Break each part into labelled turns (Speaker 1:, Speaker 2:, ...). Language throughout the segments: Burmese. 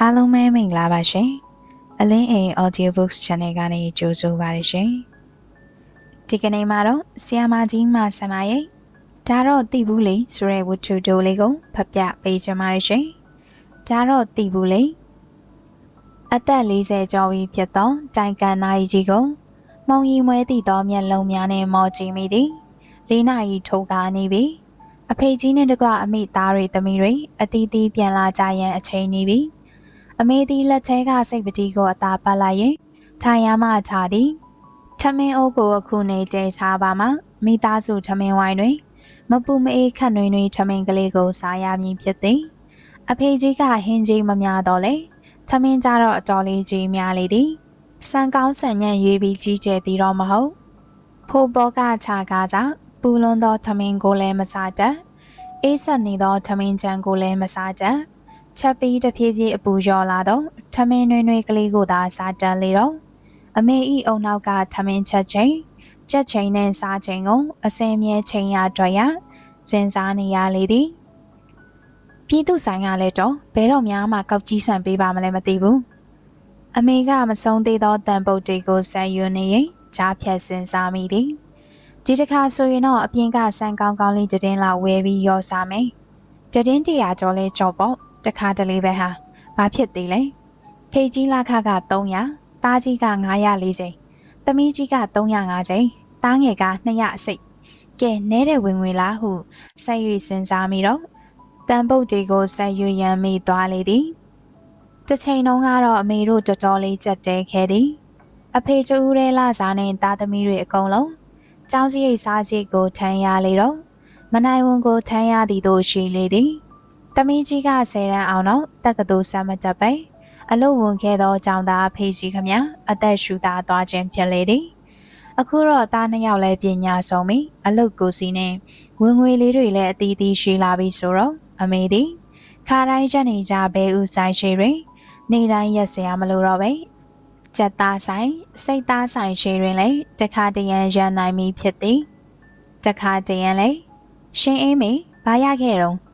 Speaker 1: အားလုံးပဲမင်္ဂလာပါရှင်အလင်းအိမ် Audiobooks Channel ကနေကြိုဆိုပါရရှင်ဒီကနေ့မှာတော့ဆီယာမာကြီးမဆန္ဒရဲ့ဒါတော့တည်ဘူးလေဆိုတဲ့ဝတ္ထုတိုလေးကိုဖတ်ပြပေးချင်ပါရရှင်ဒါတော့တည်ဘူးလေအသက်40ကျော်ပြီဖြစ်သောတိုင်ကန်နာရီကြီးကိုမုံရီမွဲတည်သောမျက်လုံးများနဲ့မော်ကြည့်မိသည်လေးနာရီထိုးကားနေပြီအဖေကြီးနဲ့တကွအမိသားတွေသမီးတွေအတီးတီးပြန်လာကြရန်အချိန်နေပြီ အမေသည်လက်ချဲကစိတ်ပတိကိုအသာပတ်လိုက်ရင်ထိုင်ရမှချသည်ထမင်းအိုးကိုအခုနေတဲစားပါမှာမိသားစုထမင်းဝိုင်းတွင် မပူမအေးခတ်နှွေးနှွေးထမင်းကလေးကိုစားရမည်ဖြစ်သည်အဖေကြီးကဟင်းကြီးမများတော့လေထမင်းကြတော့အတော်လေးကြီးများလေသည်စံကောင်းဆန်ညံ့ရွေးပြီးကြီးကျယ်သည်တော့မဟုတ်ဖိုးဘောကခြာကားကြောင့်ပူလွန်သောထမင်းကိုလည်းမစားတတ်အေးဆက်နေသောထမင်းချမ်းကိုလည်းမစားတတ် ချက်ပြီးတဖြည်းဖြည်းအပူလျော်လာတော့ထမင်းနွေးနွေးကလေးကိုသာစားတန်လေတော့အမေဤအုံနောက်ကထမင်းချက်ချင်းချက်ချင်းနဲ့စားချင်းကိုအစင်းမြဲချင်းရတွေ့ရစဉ်းစားနေရလေသည်ပြည်သူဆိုင်ကလည်းတော့ဘဲတော့များမှကောက်ကြီးဆန်ပေးပါမလဲမသိဘူးအမေကမဆုံးသေးသောတန်ပုတ်တွေကိုဆက်ယူနေရင်ကြားဖြတ်စဉ်းစားမိသည်ဒီတစ်ခါဆိုရင်တော့အပြင်ကဆန်ကောင်းကောင်းလေးတည်င်းလာဝဲပြီးရောစားမယ်တည်င်းတရာကျော်လဲကြော်ပေါ့ တခါတလေပဲဟာဘာဖြစ်သေးလဲဖေကြီးလာခက300တားကြီးက940သမီးကြီးက305ချိန်တားငယ်က200အစိတ်ကဲနဲတဲ့ဝင်ဝင်လားဟုဆက်၍စဉ်းစားမိတော့တန်ပုတ်တွေကိုဆက်၍ရမ်းမိသွားလေသည်တစ်ချိန်လုံးကတော့အမေတို့တော်တော်လေးကြက်တဲခဲ့သည်အဖေတူဦးရဲလာစားနဲ့တာသမီးတွေအကုန်လုံးကျောင်းစရိတ်စားချိတ်ကိုထမ်းရလေတော့မနိုင်ဝန်ကိုထမ်းရသည်တို့ရှိလေသည် တမီးကြီးကဆယ်တန်းအောင်တော့တက္ကသိုလ်ဆမ်းမတက်ပဲအလုပ်ဝင်ခဲ့သောကြောင်သားဖေးကြီးခမအသက်ရှူသားသွားခြင်းဖြစ်လေသည်အခုတော့သားနှစ်ယောက်လည်းပညာဆုံးပြီအလုပ်ကိုစီနဲ့ဝင်ငွေလေးတွေလည်းအတီးတီးရှိလာပြီဆိုတော့အမေသည်ခါတိုင်းချက်နေကြဘဲဥဆိုင်ရှိတွင်နေတိုင်းရက်စရာမလိုတော့ပဲကြက်သားဆိုင်စိတ်သားဆိုင်ရှိတွင်လည်းတခါတရံရန်နိုင်ပြီဖြစ်သည်တခါတရံလည်းရှင်အေးမေဘာရခဲ့တော့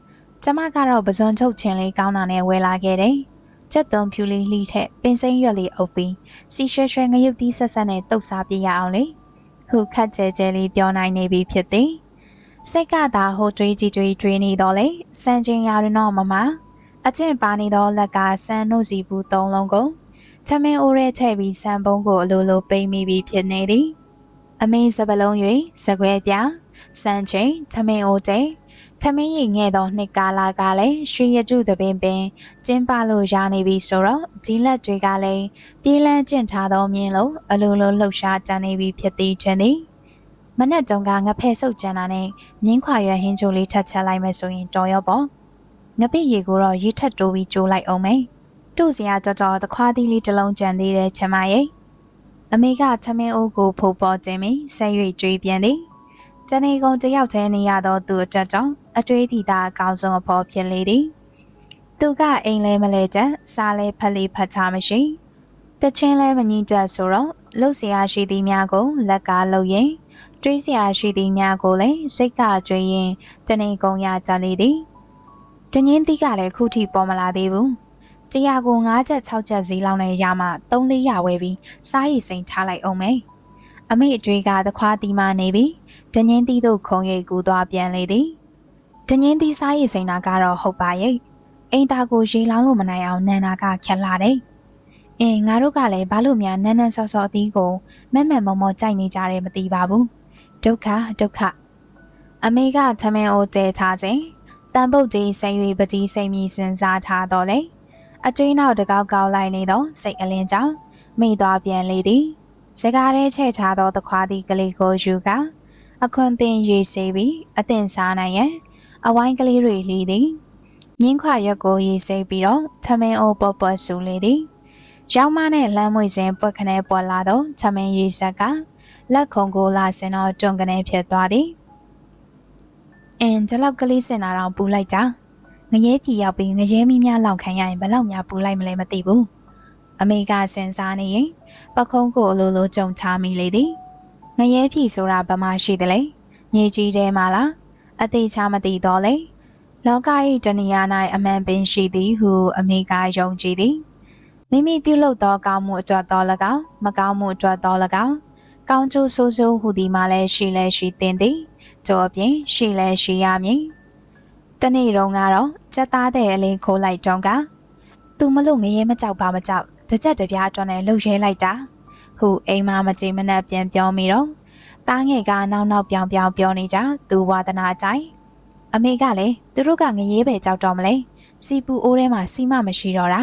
Speaker 1: ကျမကတော့ပဇွန်ထုတ်ခြင်းလေးကောင်းတာနဲ့ဝယ်လာခဲ့တယ်။ချက်သွန်ဖြူလေးလှီးထက်ပင်စိမ့်ရွက်လေးအုပ်ပြီးစီရွှဲရွှဲငရုတ်သီးဆက်ဆက်နဲ့တုပ်စားပြရအောင်လေ။ခုခတ်ကျဲကျဲလေးပြောနိုင်နေပြီဖြစ်သည်။စိတ်ကသာဟိုတွေးကြည့်တွေးတွေးနေတော့လေစံချင်းရာရင်တော့မမအချင်းပါနေတော့လက်ကစံနှုတ်စီဘူးသုံးလုံးကိုချမင်းအိုးရဲထည့်ပြီးစံပုံးကိုအလိုလိုပိမ့်မိပြီးဖြစ်နေသည်။အမေစပလုံး၍စကွဲပြစံချင်းချမင်းအိုးတဲ့ ထမင်းရိပ်ငဲ့သောနှစ်ကာလာကလည်းရွှေရတုသပင်ပင်ကျင်းပလို့ရနေပြီဆိုတော့ကြီးလက်တွေကလည်းပြေးလန်းကျင့်ထားသောမြင်လို့အလိုလိုလှုပ်ရှားကြနေပြီဖြစ်သည်ထင်သည်မနဲ့တုံကငဖဲဆုပ်ကြံတာနဲ့မြင်းခွာရွဟင်းချိုလေးထပ်ချက်လိုက်မယ်ဆိုရင်တော်ရောပေါ့ငပိရေကိုတော့ရေထက်တိုးပြီးကျိုးလိုက်အောင်မယ်တို့စရာကြော်ကြော်သခွားသီးလေးတစ်လုံးကြံသေးတယ်ချမရဲ့အမေကသမင်းအိုးကိုဖိုးပေါ်ခြင်းပြီးဆက်၍ကြွေးပြန်သည်တနေကုန်တယောက်တည်းနေရသောသူအတွက်တော့ အတွေးတီတာအကောင်းဆုံးအဖို့ဖြစ်လေသည်သူကအိမ်လဲမလဲချက်စားလဲဖက်လေဖက်ချမရှိတချင်းလဲမငင်းတက်ဆိုတော့လှုပ်ရှားရှိသည်များကိုလက်ကားလှုပ်ရင်တွေးစရာရှိသည်များကိုလည်းစိတ်ကကြွေးရင်တနေကုန်ရကြလေသည်တငင်းတိကလည်းခုထိပေါ်မလာသေးဘူးတရာကို၅ချက်၆ချက်ဈေးလောက်နဲ့ရမှ၃လေးရဝဲပြီးစားရည်စိန်ထားလိုက်အောင်မယ်အမိအတွေ့ကသခွားတီမာနေပြီတငင်းတိတို့ခုံရိပ်ကူသွားပြန်လေသည် တငင်းတီစားရည်စိန်နာကတော့ဟုတ်ပါရဲ့အိမ်သားကိုရေလောင်းလို့မနိုင်အောင်နန္နာကခက်လာတယ်အင်းငါတို့ကလည်းဘာလို့များနန်းနန်းဆော့ဆော့အသီးကိုမက်မက်မော်မော်ကြိုက်နေကြတယ်မသိပါဘူးဒုက္ခဒုက္ခအမေကသမင်အိုတဲထားစဉ်တန်ပုတ်ကြီးစိန်၍ပတိစိန်မြည်စင်စားထားတော့လေအကျွေးနောက်တကောက်ကောက်လိုက်နေတော့စိတ်အလင်းကြောင့်မိသွားပြန်လေသည်စကားထဲချဲ့ထားသောသခွားသည့်ကလေးကိုယူကအခွန်တင်ရေးစေပြီးအတင်စားနိုင်ရန် အဝိုင်းကလေးတွေလီသည်မြင်းခွာရက်ကိုရေးစိပြီးတော့သမင်းအိုးပေါ်ပေါ်ဆူလေသည်ရောက်မနဲ့လမ်းမွေစဉ်ပွက်ခနဲပေါ်လာတော့သမင်းရေးဆက်ကလက်ခုံကိုလာစင်တော့တွန်ကနေဖြစ်သွားသည်အင်းဒီလောက်ကလေးစင်လာတော့ပူလိုက်တာငရဲပြည်ရောက်ပြီးငရဲမီးများလောက်ခံရရင်ဘလောက်များပူလိုက်မလဲမသိဘူးအမေကစင်စားနေရင်ပခုံးကိုအလိုလိုကြုံချမိလေသည်ငရဲဖြီဆိုတာဗမာရှိတယ်လေညေကြီးတဲမှာလား အသေးချမသိတော့လေလောက၏တဏှာ၌အမှန်ပင်ရှိသည်ဟုအမိကယုံကြည်သည်မိမိပြုလုပ်သောကောင်းမှုအတွက်တော်၎င်းမကောင်းမှုအတွက်တော်၎င်းကောင်းကျိုးဆိုးဆိုးဟူသည်မှာလည်းရှိလဲရှိသင်သည်ထို့အပြင်ရှိလဲရှိရမည်တနေ့တုန်းကတော့စက်သားတဲ့အလေးခိုးလိုက်တုန်းကသူမလို့ငရဲမကြောက်ပါမကြောက်တစ်ချက်တပြားအတွက်နဲ့လှုပ်ရဲလိုက်တာဟုအိမ်မမကြည်မနှက်ပြန်ပြောမိတော့ တားငယ်ကနောက်နောက်ပြောင်ပြောင်ပြောနေကြသူဝါဒနာကြိုင်အမေကလည်းသူတို့ကငရဲပဲကြောက်တော့မလဲစီပူအိုးထဲမှာစီမမရှိတော့တာ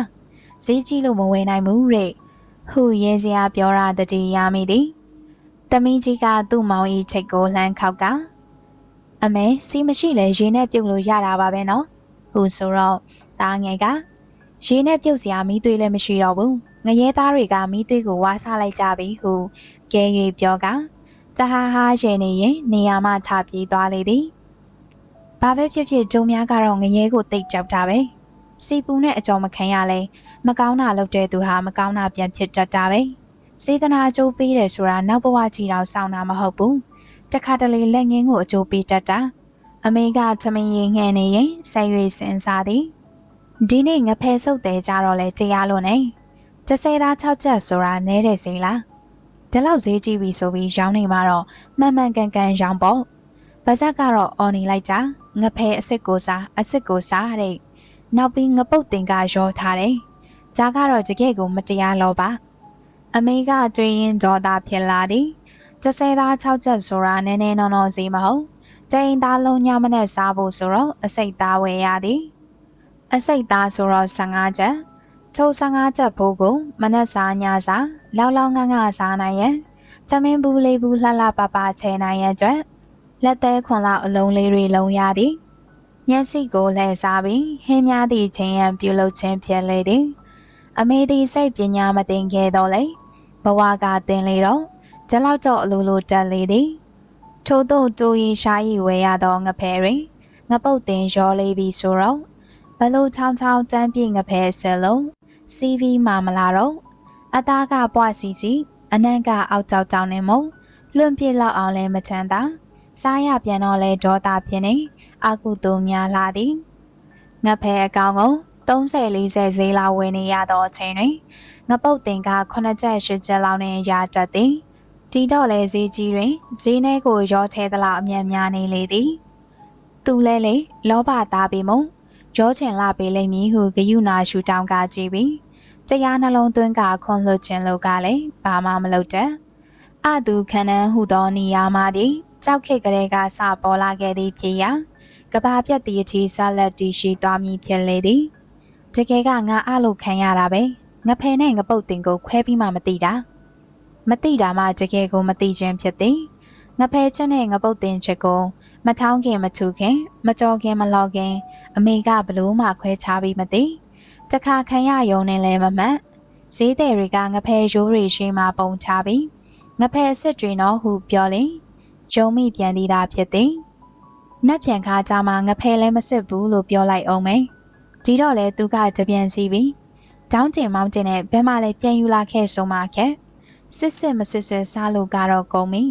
Speaker 1: ဈေးကြီးလို့မဝယ်နိုင်ဘူးတဲ့ဟုရဲစရာပြောတာတတိရမိသည်တမီးကြီးကသူ့မောင်ဤချိတ်ကိုလှမ်းခောက်ကအမေစီမရှိလဲရေနဲ့ပြုတ်လို့ရတာပါပဲနော်ဟုဆိုတော့တားငယ်ကရေနဲ့ပြုတ်စရာမီးသွေးလည်းမရှိတော့ဘူးငရဲသားတွေကမီးသွေးကိုဝါဆလိုက်ကြပြီဟုကဲ၍ပြောက တဟာဟာရေနေရင်နေရာမှချပြေးသွားလေသည်ဘာပဲဖြစ်ဖြစ်ဂျုံများကတော့ငရဲကိုတိတ်ကြောက်တာပဲစီပူနဲ့အကြော်မခံရလဲမကောင်းတာလုပ်တဲ့သူဟာမကောင်းတာပြန်ဖြစ်တတ်တာပဲစေတနာအကျိုးပေးတယ်ဆိုတာနောက်ဘဝကြည့်တော့စောင့်တာမဟုတ်ဘူးတခါတလေလက်ငင်းကိုအကျိုးပေးတတ်တာအမေကသမင်ရင်ငှဲ့နေရင်ဆက်၍စဉ်းစားသည်ဒီနေ့ငဖဲဆုပ်တယ်ကြတော့လဲတရားလို့နေတဆယ်သား6ချက်ဆိုတာနဲတယ်စိလား ဒီလောက်ဈေးကြီးပြီဆိုပြီးရောင်းနေမှာတော့မှန်မှန်ကန်ကန်ရောင်းပေါ့ပါဇက်ကတော့အော်နေလိုက်ကြငဖဲအစ်စ်ကိုစားအစ်စ်ကိုစားတဲ့နောက်ပြီးငပုတ်တင်ကရောထားတယ်ဂျာကတော့တကယ်ကိုမတရားလောပါအမေကကြွေရင်ဒေါ်သားဖြစ်လာသည်တဆယ်သား6ချက်ဆိုတာနည်းနည်းနော်နော်စီမဟုတ်ကျိန်သားလုံးညမနဲ့စားဖို့ဆိုတော့အစိတ်သားဝယ်ရသည်အစိတ်သားဆိုတော့15ချက်ချိုး15ချက်ဖို့ကိုမနက်စားညစား လောက်လောက်ငန်းငါစားနိုင်ရန်ချမင်းဘူးလေးဘူးလှလှပပချဲနိုင်ရန်အတွက်လက်သေးခွန်လောက်အလုံးလေးတွေလုံးရသည်ညက်စီကိုလှည့်စားပြီးဟင်းများသည့်ချင်းရန်ပြုလုပ်ခြင်းဖြစ်လေသည်အမေသည်စိတ်ပညာမသိခဲ့တော့လေဘဝကတင်လေတော့ကျလောက်တော့အလိုလိုတက်လေသည်ထို့သောတူရီရှားရီဝဲရသောငဖဲတွင်ငပုတ်တင်ရောလေးပြီးဆိုတော့ဘလို့ချောင်းချောင်းတန်းပြည့်ငဖဲဆလုံး CV မာမလာတော့ အသားကပွားစီစီအနံ့ကအောက်ကြောက်ကြောင်နေမုံလွန့်ပြစ်လောက်အောင်လဲမချမ်းသာစားရပြန်တော့လဲဒေါသဖြစ်နေအကုသို့များလာသည်ငဖဲအကောင်ကို30 40ဈေးလောက်ဝယ်နေရသောအချိန်တွင်ငပုတ်တင်က9ချက်10ချက်လောက်နဲ့ရတတ်သည်ဒီတော့လဲဈေးကြီးတွင်ဈေးနှဲကိုရောထဲသလောက်အမြန်များနေလေသည်သူလဲလေလောဘသားပေမုံရောချင်လာပေလိမ့်မည်ဟုဂယုနာရှူတောင်းကကြည့်ပြီး တရားနှလုံးသွင်းကခွန်လွတ်ခြင်းလို့ကလည်းဘာမှမလုပ်တဲ့အသူခန္ဓာဟုသောနေရာမှာသည်ကြောက်ခေတ်ကလေးကစပေါ်လာခဲ့သည်ဖြစ်ရာကဘာပြတ်တည်အထိဆက်လက်တည်ရှိသွားမည်ဖြစ်လေသည်တကယ်ကငါအလို့ခံရတာပဲငဖယ်နဲ့ငပုတ်တင်ကိုခွဲပြီးမှမသိတာမသိတာမှတကယ်ကိုမသိခြင်းဖြစ်သည်ငဖဲချက်နဲ့ငပုတ်တင်ချက်ကိုမထောင်းခင်မထူခင် မကြောခင်မလောခင် အမေကဘလို့မှခွဲခြားပြီးမသိ တခါခံရယုံနဲ့လည်းမမှတ်ဈေးတယ်တွေကငဖဲရိုးတွေရှိမှပုံချပြီးငဖဲအစ်စ်တွေတော့ဟုပြောလင်ယုံမိပြန်သေးတာဖြစ်သည်နက်ပြန်ခါကြမှာငဖဲလည်းမစစ်ဘူးလို့ပြောလိုက်အောင်မယ်ဒီတော့လေသူကတပြန်စီပြီးတောင်းတင်မောင်းတင်နဲ့ဘဲမလည်းပြန်ယူလာခဲ့ဆုံးမခဲ့စစ်စစ်မစစ်စစ်စားလို့ကတော့ကုန်ပြီ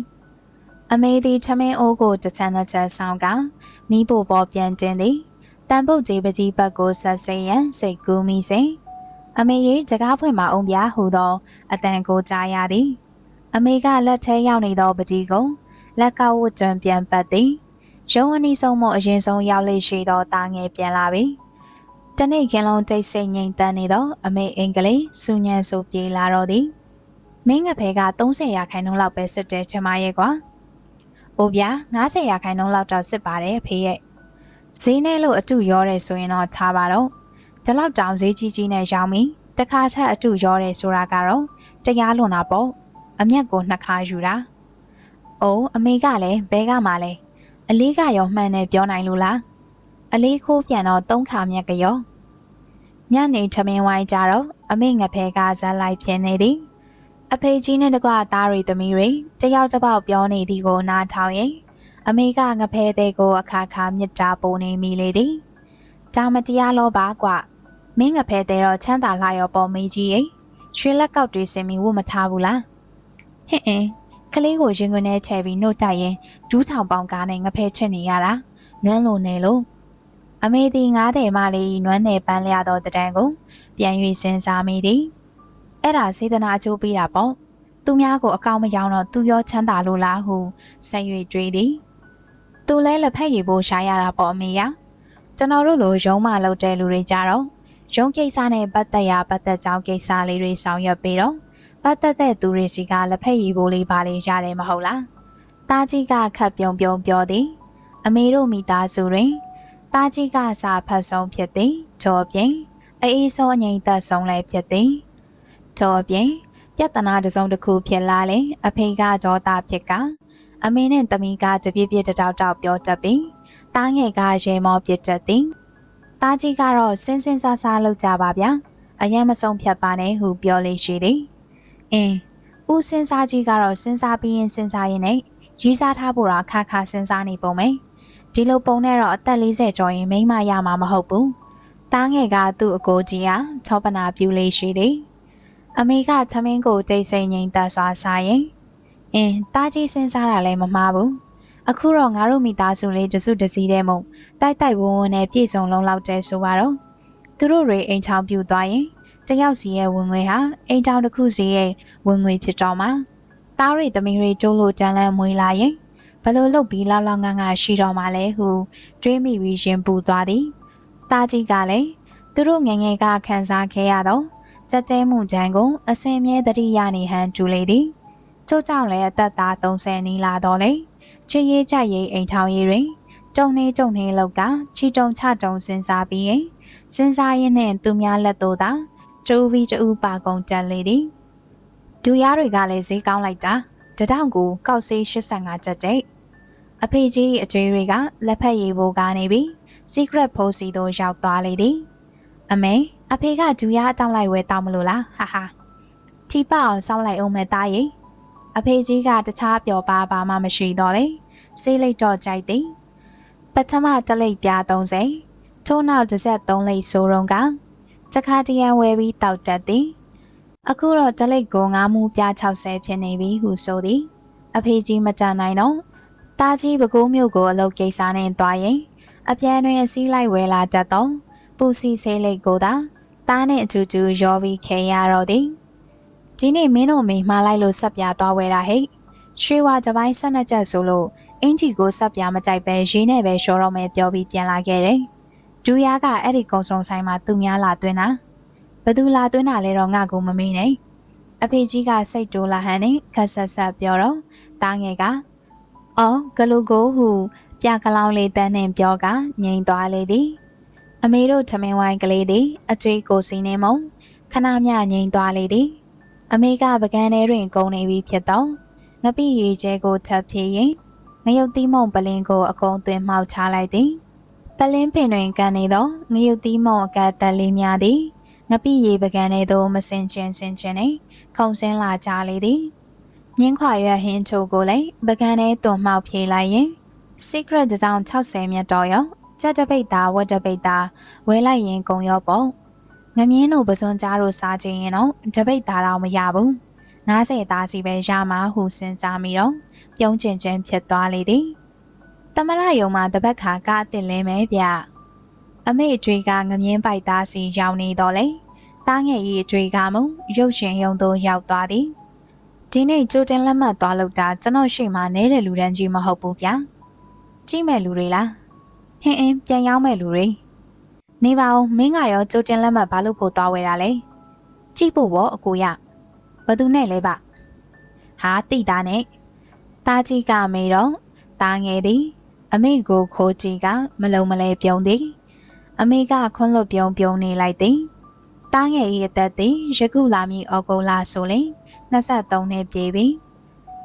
Speaker 1: အမေသည်ထမင်းအိုးကိုတစ်ချမ်းတစ်ချက်ဆောင်ကမိဖို့ပေါ်ပြန်တင်သည် တန်ပုတ်ကြီးပကြီးဘက်ကိုဆက်စေရန်စိတ်ကူးမိစဉ်အမေရဲ့စကားဖွင့်မှာအောင်ပြဟူသောအတန်ကိုကြားရသည် အမေကလက်ထဲရောက်နေသောပကြီးကိုလက်ကောက်ဝတ်ကြံပြန်ပတ်သည်ရုံးအနီးဆုံးမှအရင်ဆုံးရောက်လေရှိသောတာငယ်ပြန်လာပြီတနေ့ခင်လုံးတိတ်ဆိတ်ငြိမ်သက်နေသော အမေအင်္ဂလိပ်စူညံဆိုပြေးလာတော့သည်မင်းငဖဲက30ရာခိုင်နှုန်းလောက်ပဲစစ်တယ်ချမရဲ့ကွာ။အိုဗျာ90ရာခိုင်နှုန်းလောက်တော့စစ်ပါတယ်အဖေရဲ့။ ဈေးနဲ့လို့အတူရောတယ်ဆိုရင်တော့ထားပါတော့။ဒီလောက်တောင်ဈေးကြီးကြီးနဲ့ရောင်းပြီးတခါထက်အတူရောတယ်ဆိုတာကတော့တရားလွန်တာပေါ့။အမျက်ကိုနှစ်ခါယူတာ။အိုးအမေကလည်းဘဲကမှလဲအလေးကရောမှန်တယ်ပြောနိုင်လို့လား။အလေးခိုးပြန်တော့သုံးခါမြက်ကရောညနေထမင်းဝိုင်းကြတော့အမေငဖဲကဇက်လိုက်ဖြစ်နေသည်အဖေကြီးနဲ့တကွသားရီသမီးတွေတယောက်တစ်ပေါက်ပြောနေသည်ကိုနားထောင်ရင် အမေကငဖဲတဲ့ကိုအခါခါမြစ်တာပိုနေမိလေသည်ဒါမတရားလောပါကွမင်းငဖဲတဲ့တော့ချမ်းသာလာရောပေါ်မေးကြီးရဲ့ရွှေလက်ကောက်တွေစင်မီဝတ်မထားဘူးလားဟင်အင်းကလေးကိုရင်ခွင်ထဲချဲပြီးနှုတ်တိုက်ရင်ဒူးဆောင်ပေါင်ကားနဲ့ငဖဲချစ်နေရတာနွမ်းလို့နေလို့အမေသည်ငားတယ်မလေးနွမ်းနယ်ပန်းလျသောတံကိုပြန်၍စဉ်းစားမိသည်အဲ့ဒါစေတနာအကျိုးပေးတာပေါ့သူများကိုအကောင့်မရောတော့သူရောချမ်းသာလို့လားဟုဆက်၍တွေးသည် သူလဲလက်ဖက်ရည်ဖို့ရှာရတာပေါ့အမေရကျွန်တော်တို့လိုရုံးမလုပ်တဲ့လူတွေကြတော့ရုံးကိစ္စနဲ့ပတ်သက်ရာပတ်သက်ကြောင်းကိစ္စလေးတွေဆောင်ရွက်ပြီးတော့ပတ်သက်တဲ့သူတွေစီကလက်ဖက်ရည်ဖို့လေးပါလေးရတယ်မဟုတ်လားတာကြီးကခတ်ပြုံပြုံပြောသည် အမေတို့မိသားစုတွင်တာကြီးကစာဖတ်ဆုံးဖြစ်သည်ကျော်ပြင်အေးစောငိမ့်သက်ဆုံးလည်းဖြစ်သည်ကျော်ပြင်ပြဿနာတစ်စုံတစ်ခုဖြစ်လာလေအဖေကဒေါသဖြစ်က အမေနဲ့တမီးကတပြည့်ပြည့်တတောက်တောက်ပြောတတ်ပြီးတားငယ်ကရေမောပြစ်တတ်သည်တာကြီးကတော့စင်းစင်းဆာဆာလောက်ကြပါဗျာအရင်မဆုံးဖြတ်ပါနဲ့ဟုပြောလေးရှိသည်အင်းဦးစင်းစားကြီးကတော့စဉ်းစားပြီးရင်စဉ်းစားရင်နဲ့ရေးစားထားဖို့တော့ခါခါစဉ်းစားနေပုံပဲဒီလိုပုံနဲ့တော့အသက်40ကျော်ရင်မိမရမှာမဟုတ်ဘူးတားငယ်ကသူ့အကိုကြီးဟာချောပနာပြူလေးရှိသည်အမေကသမင်းကိုတိတ်ဆိတ်ငိမ့်သက်စွာစားရင် အင်းတားကြီးစဉ်းစားတာလည်းမမှားဘူးအခုတော့ငါတို့မိသားစုလေးတစုတစည်းတည်းမို့တိုက်တိုက်ဝုန်းဝုန်းနဲ့ပြည့်စုံလုံးလောက်တဲဆိုပါတော့သူတို့တွေအိမ်ချောင်းပြူသွားရင်တယောက်စီရဲ့ဝင်ငွေဟာအိမ်တောင်တစ်ခုစီရဲ့ဝင်ငွေဖြစ်တော့မှာတားရီသမီးတွေကျိုးလို့တန်းလန်းမွေးလာရင်ဘလို့လုတ်ပြီးလောက်လောက်ငန်းငါရှိတော့မှလဲဟုတွေးမိပြီးရင်ပူသွားသည်တာကြီးကလည်းသူတို့ငငယ်ကခန်းစားခဲ့ရတော့စက်တဲမှုချမ်းကိုအစင်မြဲတတိယနေဟန်ကျူလေသည် ချို့ကြောင့်လည်းအသက်သား30နီးလာတော့လေချစ်ရေးကြရေးအိမ်ထောင်ရေးတွင်တုံနေတုံနေလောက်ကချီတုံချတုံစဉ်းစားပြီးရင်စဉ်းစားရင်းနဲ့သူများလက်သို့သာကျူပြီးတူပါကုန်တက်လေသည်ဒူရတွေကလည်းဈေးကောင်းလိုက်တာတထောင်ကိုကောက်ဆေး85ကျပ်တဲ့အဖေကြီးအကျွေးတွေကလက်ဖက်ရည်ဘိုးကနေပြီး secret ဖိုးစီတို့ရောက်သွားလေသည်အမေအဖေကဒူရအတောင်းလိုက်ဝဲတောင်းမလို့လားဟာဟာတီပအောင်စောင်းလိုက်အောင်မဲ့သားရင် အဖေကြီးကတခြားပျော်ပါပါမှမရှိတော့လေစေးလိုက်တော့ကြိုက်သည်ပထမတလိပ်ပြား30ထို့နောက်တစ်ဆက်3လိပ်ဆိုးရုံကတခါတရံဝဲပြီးတောက်တက်သည်အခုတော့တလိပ်ကိုငါးမှုပြ60ဖြစ်နေပြီဟုဆိုသည် အဖေကြီးမကြနိုင်တော့တာကြီးပကိုးမြို့ကိုအလုပ်ကိစ္စနဲ့တွားရင်အပြန်တွင်အစည်းလိုက်ဝဲလာတတ်တော့ပူစီဆေးလိပ်ကိုသာတားနဲ့အတူတူရောပြီးခဲရတော့သည် ဒီနေ့မင်းတို့မိမှားလိုက်လို့ဆက်ပြသွားဝဲတာဟဲ့ရွှေဝါကြပိုင်းဆက်နှစ်ချက်ဆိုလို့အင်ဂျီကိုဆက်ပြမကြိုက်ပဲရေးနဲ့ပဲရှော်တော့မယ်ပြောပြီးပြန်လာခဲ့တယ်ဒူယာကအဲ့ဒီကုံစုံဆိုင်မှာသူများလာသွင်းတာဘသူလာသွင်းတာလဲတော့ငါကိုမမေးနဲ့အဖေကြီးကစိတ်တိုးလာဟန်နဲ့ခက်ဆက်ဆက်ပြောတော့တားငယ်ကအော်ဂလူကိုဟုပြကလောင်လေးတန်းနဲ့ပြောကငိန်သွားလေသည်အမေတို့ထမင်းဝိုင်းကလေးသည်အကျွေးကိုစီနေမုံခဏမျှငိန်သွားလေသည် အမေကပကန်းထဲတွင်ကုန်းနေပြီဖြစ်တော့ငပိရီကျဲကိုထပ်ဖြစ်ရင်ငရုတ်သီးမုံပလင်းကိုအကုံသွင်းမှောက်ချလိုက်သည်ပလင်းပင်တွင်ကန်နေသောငရုတ်သီးမုံအကတ်တက်လေးများသည်ငပိရီပကန်းထဲသို့မစင်ချင်းစင်ချင်းနှင့်ခုံစင်းလာကြလေသည်ညင်းခွာရွက်ဟင်းချိုကိုလည်းပကန်းထဲတွန်မှောက်ဖြေလိုက်ရင် secret တစ်စောင်း60မြတ်တော်ရောကြက်တပိတ်သားဝက်တပိတ်သားဝဲလိုက်ရင်ကုံရောပေါ့ ငမင်းတို့ပစွန်ကြားတို့စားခြင်းရင်တော့တပိတ်သားတော့မရဘူး90သားစီပဲရမှာဟုစဉ်းစားမိတော့ပြုံးချင်ချင်းဖြစ်သွားလေသည်တမရယုံမှာတပတ်ခါကအစ်စ်လင်းမဲဗျအမေအကျွေးကငမြင်းပိုက်သားစီရောက်နေတော့လေတားငယ်ကြီးအကျွေးကမူရုပ်ရှင်ယုံသို့ရောက်သွားသည်ဒီနေ့ကြိုတင်လက်မှတ်သွားလို့တာကျွန်တော်ရှိမှနေတဲ့လူတန်းကြီးမဟုတ်ဘူးဗျာကြည့်မဲ့လူတွေလားဟင်းအင်းပြန်ရောက်မဲ့လူတွေ နေပါဦးမင်းကရောကြိုတင်လက်မှတ်ဘာလို့ဖို့သွားဝဲတာလဲကြည့်ဖို့ပေါ့အကိုရဘသူနဲ့လဲဗျဟာတိတာနဲ့တာကြီးကမေတော့တာငယ်သည်အမေကိုခိုးကြည့်ကမလုံမလဲပြုံးသည်အမေကခွန်းလွတ်ပြုံးပြုံးနေလိုက်သည်တားငယ်၏အသက်သည်ယခုလာမည်ဩဂုတ်လဆိုလင်23နှစ်ပြည့်ပြီ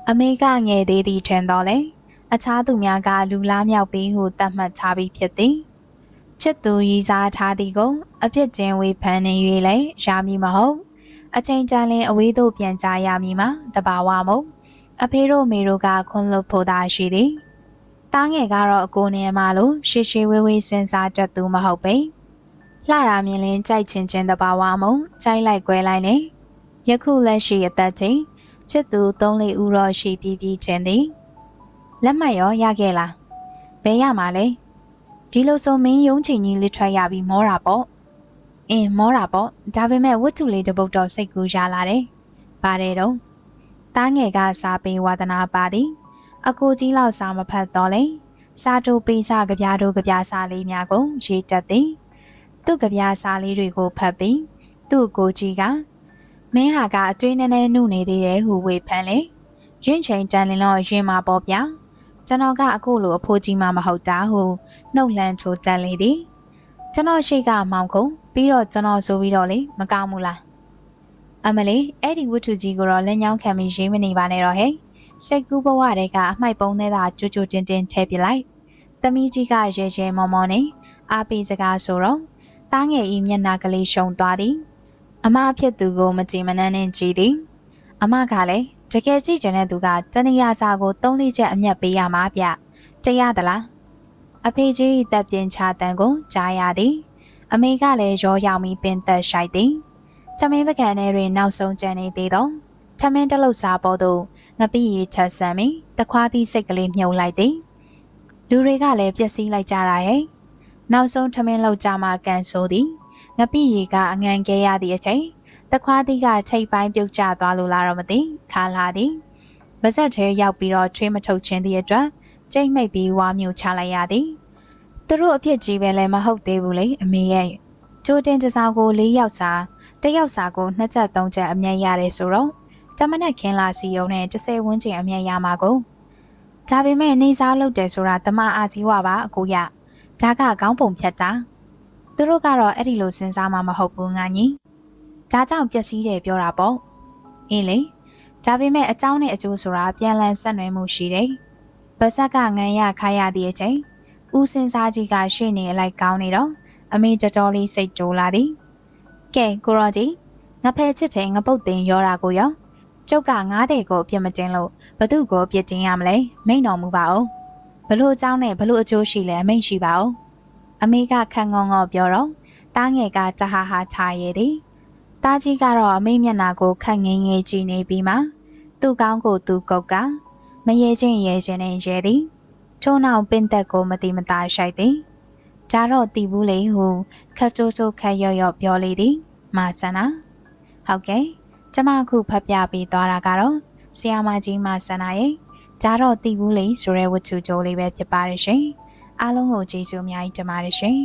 Speaker 1: အမေကငယ်သေးသည်ထင်တော်လဲအခြားသူများကလူလားမြောက်ပြီးဟုသတ်မှတ်ချပြီးဖြစ်သည် ချစ်သူရည်စားထားသည်ကိုအပြစ်ကျင်းဝေဖန်နေ၍လည်းရာမည်မဟုတ်အချိန်ကြလင်အဝေးသို့ပြန်ကြရမည်မှာတဘာဝမို့အဖေတို့မေတို့ကခွန်းလွတ်ဖို့သာရှိသည်တားငယ်ကတော့အကိုနေမှာလို့ရှေရှေဝေးဝေးစဉ်းစားတတ်သူမဟုတ်ပေလှတာမြင်လင်းကြိုက်ချင်ချင်းတဘာဝမို့ကြိုက်လိုက်ကွဲလိုက်နေယခုလက်ရှိအသက်ချင်းချစ်သူ၃လေးဦးတော့ရှိပြီးပြီးချင်းသည်လက်မှတ်ရောရခဲ့လားဘယ်ရမှာလဲ ဒီလိုဆိုမင်းယုံချင်ကြီးလေးထွက်ရပြီးမောတာပေါ့အင်းမောတာပေါ့ဒါပေမဲ့ဝတ္ထုလေးတစ်ပုဒ်တော့စိတ်ကူးရလာတယ်ပါတယ်တော့တားငယ်ကစာပေဝါသနာပါသည်အကိုကြီးလောက်စာမဖတ်တော့လေစာတိုပေးစာကြပြားတို့ကြပြားစာလေးများကိုရေးတတ်သည်သူ့ကြပြားစာလေးတွေကိုဖတ်ပြီးသူ့ကိုကြီးကမင်းဟာကအတွေးနဲ့နဲ့နှုတ်နေသေးတယ်ဟုဝေဖန်လေရင့်ချိန်တန်လင်းတော့ရင်မာပေါ်ပြ ကျွန်တော်ကအခုလိုအဖိုးကြီးမှမဟုတ်တာဟုနှုတ်လန်းချိုတန်လေသည်ကျွန်တော်ရှိကမောင်ခုံပြီးတော့ကျွန်တော်ဆိုပြီးတော့လေမကောင်းဘူးလားအမလေးအဲ့ဒီဝတ္ထုကြီးကိုတော့လက်ညောင်းခံပြီးရေးမနေပါနဲ့တော့ဟဲ့စိတ်ကူးဘဝတွေကအမှိုက်ပုံးထဲသာကြိုကြိုတင်တင်ထည့်ပြလိုက်သမီးကြီးကရဲရဲမော်မော်နဲ့အားပေးစကားဆိုတော့တားငယ်ဤမျက်နှာကလေးရှုံသွားသည် အမအဖြစ်သူကိုမကြည်မနှမ်းနဲ့ကြည်သည် အမကလည်း တကယ်ကြည့်ကျင်တဲ့သူကတဏှာစာကို၃လေးချက်အမျက်ပေးရမှာဗျတရားသလားအဖေကြီးတပ်ပြင်ချတန်ကိုကြားရသည်အမေကလည်းရောရောက်ပြီးပင်သက်ရှိုက်သည်ချမင်းပကံထဲတွင်နောက်ဆုံးကျန်နေသေးသောချမင်းတလုတ်စာပေါ်သို့ငပိရီထဆန်ပြီးတခွားသည့်စိတ်ကလေးမြုပ်လိုက်သည်လူတွေကလည်းပျက်စီးလိုက်ကြတာရဲ့နောက်ဆုံးထမင်းလောက်ကြမှာကန်ဆိုသည်ငပိရီကအငံကဲရသည့်အချိန် တခွားသီးကထိတ်ပိုင်းပြုတ်ကျသွားလို့လားတော့မသိခါလာသည်ဗဇက်ထဲရောက်ပြီးတော့ထွေးမထုတ်ခြင်းသည့်အတွက်ကျိတ်မိတ်ပြီးဝါမျိုးချလိုက်ရသည်သူတို့အဖြစ်ကြီးပဲလည်းမဟုတ်သေးဘူးလေအမေရဲ့ကျိုးတင်တစားကို၄ယောက်စာတစ်ယောက်စာကိုနှစ်ချက်သုံးချက်အမြတ်ရတယ်ဆိုတော့တမနက်ခင်းလာစီယုံနဲ့30ဝန်းကျင်အမြတ်ရမှာကိုဒါပေမဲ့နေစားလုပ်တယ်ဆိုတာတမအာကြီးဝပါအကိုရဒါကခေါင်းပုံဖြတ်တာသူတို့ကတော့အဲ့ဒီလိုစဉ်းစားမှမဟုတ်ဘူးငါညီ ဒါကြောင့်ပျက်စီးတယ်ပြောတာပေါ့အင်းလေဒါပေမဲ့အကြောင်းနဲ့အကျိုးဆိုတာပြန်လည်ဆက်နွယ်မှုရှိတယ်ဗဆက်ကငန်ရခါရသည့်အချိန်ဦးစင်စားကြီးကရှေ့နေလိုက်ကောင်းနေတော့အမေတော်တော်လေးစိတ်တိုးလာသည်ကဲကိုရောကြီးငဖဲချစ်တယ်ငပုတ်တင်ရောတာကိုရောကျုပ်က90ကိုပြစ်မတင်လို့ဘသူ့ကိုပြစ်တင်ရမလဲမိန်တော်မူပါအောင်ဘလို့အကြောင်းနဲ့ဘလို့အကျိုးရှိလဲမိန်ရှိပါအောင်အမေကခံငုံငေါပြောတော့တားငယ်ကတဟာဟာချာရည်သည် တားကြီးကတော့အမေမျက်နာကိုခန့်ငင်းငယ်ကြည့်နေပြီးမှသူ့ကောင်းကိုသူကုတ်ကမရေချင်းရဲချင်းနဲ့ရဲသည်ချုံနောက်ပင်သက်ကိုမတိမတာရှိုက်သည်ကြတော့တီဘူးလေဟုခတ်တိုးတိုးခတ်ရော့ရော့ပြောလေသည်မာစနာဟုတ်ကဲ့ကျမအခုဖတ်ပြပေးသွားတာကတော့ဆီယာမကြီးမာစနာရဲ့ကြတော့တီဘူးလေဆိုတဲ့ဝတ္ထုကြိုးလေးပဲဖြစ်ပါတယ်ရှင်အားလုံးကိုကျေးဇူးအများကြီးတင်ပါတယ်ရှင်